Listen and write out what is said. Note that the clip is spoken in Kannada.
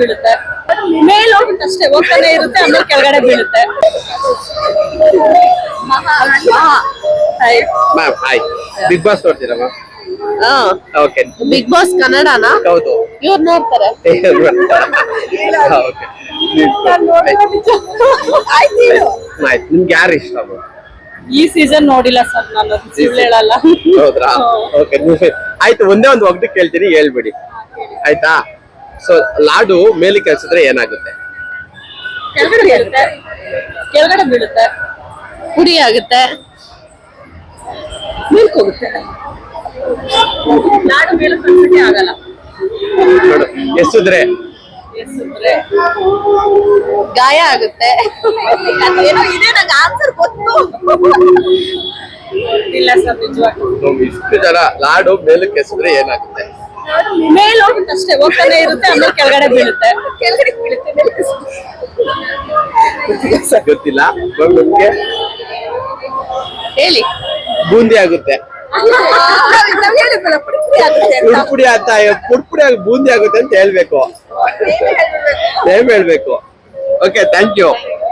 ಬೀಳುತ್ತೆ. ಮೇಲ್ ಹೋಗುತ್ತೆ ಅಷ್ಟೇ ಹೋಗ್ತಾನೆ ಇರುತ್ತೆ ಆಮೇಲೆ ಕೆಳಗಡೆ ಬೀಳುತ್ತೆ. ಮ್ಯಾಮ್ ಹಾಯ್ ಬಿಗ್ ಬಾಸ್ ನೋಡ್ತೀರಾ ಮ್ಯಾಮ್ ಓಕೆ ಬಿಗ್ ಬಾಸ್ ಕನ್ನಡನಾ? ಹೌದು. ಇವ್ರು ನೋಡ್ತಾರೆ. ಓಕೆ ಆಯ್ತು ನಿಮ್ಗೆ ಯಾರು ಇಷ್ಟ ಮ್ಯಾಮ್ ಈ ಸೀಸನ್ ನೋಡಿಲ್ಲ ಸರ್ ನಾನು ಸುಳ್ಳು ಹೇಳಲ್ಲ. ಹೌದ್ರಾ? ಓಕೆ ಆಯ್ತು ಒಂದೇ ಒಂದು ಒಗ್ದು ಕೇಳ್ತೀನಿ ಹೇಳ್ಬಿಡಿ. ಆಯ್ತಾ? ಸೊ ಲಾಡು ಮೇಲೆ ಕೆಲ್ಸಿದ್ರೆ ಏನಾಗುತ್ತೆ? ಕೆಳಗಡೆ ಬೀಳುತ್ತೆ. ಕೆಳಗಡೆ ಬೀಳುತ್ತೆ. ಪುಡಿ ಆಗುತ್ತೆ. ಮಿಲ್ಕ್ ಹೋಗುತ್ತೆ ಲಾಡು ಮೇಲೆ ಆಗಲ್ಲ. ನೋಡು ಎಸಿದ್ರೆ ಎಸಿದ್ರೆ ಗಾಯ ಆಗುತ್ತೆ. ಏನೋ ಇದೆ ನಂಗೆ ಆನ್ಸರ್ ಗೊತ್ತು. ಇಲ್ಲ ಸರ್ ನಿಜವಾಗ್ಲೂ ಇಷ್ಟು ಜನ ಲಾಡು ಮೇಲಕ್ಕೆ ಎಸಿದ್ರೆ ಏನಾಗುತ್ತೆ? ಮೇಲ್ ಹೋಗುತ್ತೆ ಅಷ್ಟೇ ಹೋಗ್ತಾನೆ ಇರುತ್ತೆ ಆಮೇಲೆ ಕೆಳಗಡೆ ಬೀಳುತ್ತೆ. ಕೆಳಗಡೆ ಬೀಳುತ್ತೆ. ಗೊತ್ತಿಲ್ಲ ಮ್ಯಾಮ್ ಹೇಳಿ. ಬೂಂದಿ ಆಗುತ್ತೆ. ಪುಡ್ಪುಡಿ ಅಂತ ಪುಡ್ಪುಡಿ ಆಗಿ ಬೂಂದಿ ಆಗುತ್ತೆ ಅಂತ ಹೇಳ್ಬೇಕು. ಹೇಳ್ಬೇಕು? Okay thank you